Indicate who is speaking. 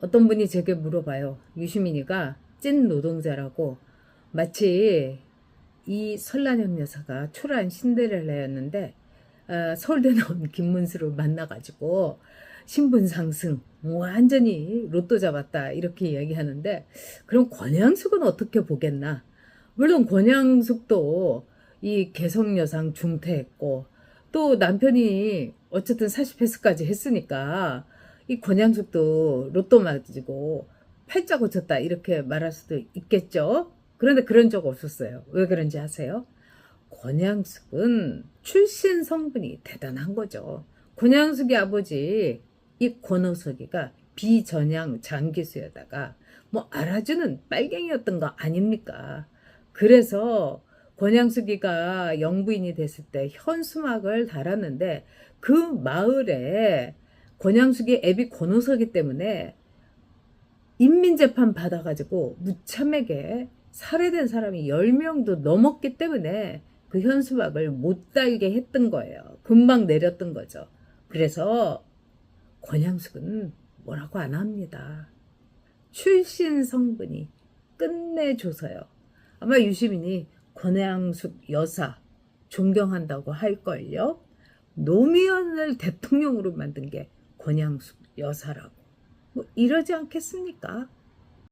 Speaker 1: 어떤 분이 제게 물어봐요. 유시민이가 찐 노동자라고 마치 이 설란현 여사가 초라한 신데렐라였는데 아, 서울대 나온 김문수를 만나가지고 신분 상승 완전히 로또 잡았다 이렇게 이야기하는데 그럼 권양숙은 어떻게 보겠나? 물론 권양숙도 이 개성 여상 중퇴했고 또 남편이 어쨌든 40패스까지 했으니까 이 권양숙도 로또 맞고 팔자 고쳤다 이렇게 말할 수도 있겠죠. 그런데 그런 적 없었어요. 왜 그런지 아세요? 권양숙은 출신 성분이 대단한 거죠. 권양숙이 아버지 이 권호석이가 비전향 장기수에다가 뭐 알아주는 빨갱이였던 거 아닙니까? 그래서 권양숙이가 영부인이 됐을 때 현수막을 달았는데 그 마을에 권양숙이 애비 권호석이 때문에 인민재판 받아가지고 무참하게 살해된 사람이 10명도 넘었기 때문에 그 현수막을 못 달게 했던 거예요. 금방 내렸던 거죠. 그래서 권양숙은 뭐라고 안 합니다. 출신 성분이 끝내줘서요. 아마 유시민이 권양숙 여사 존경한다고 할걸요. 노무현을 대통령으로 만든 게 권양숙 여사라고. 뭐 이러지 않겠습니까?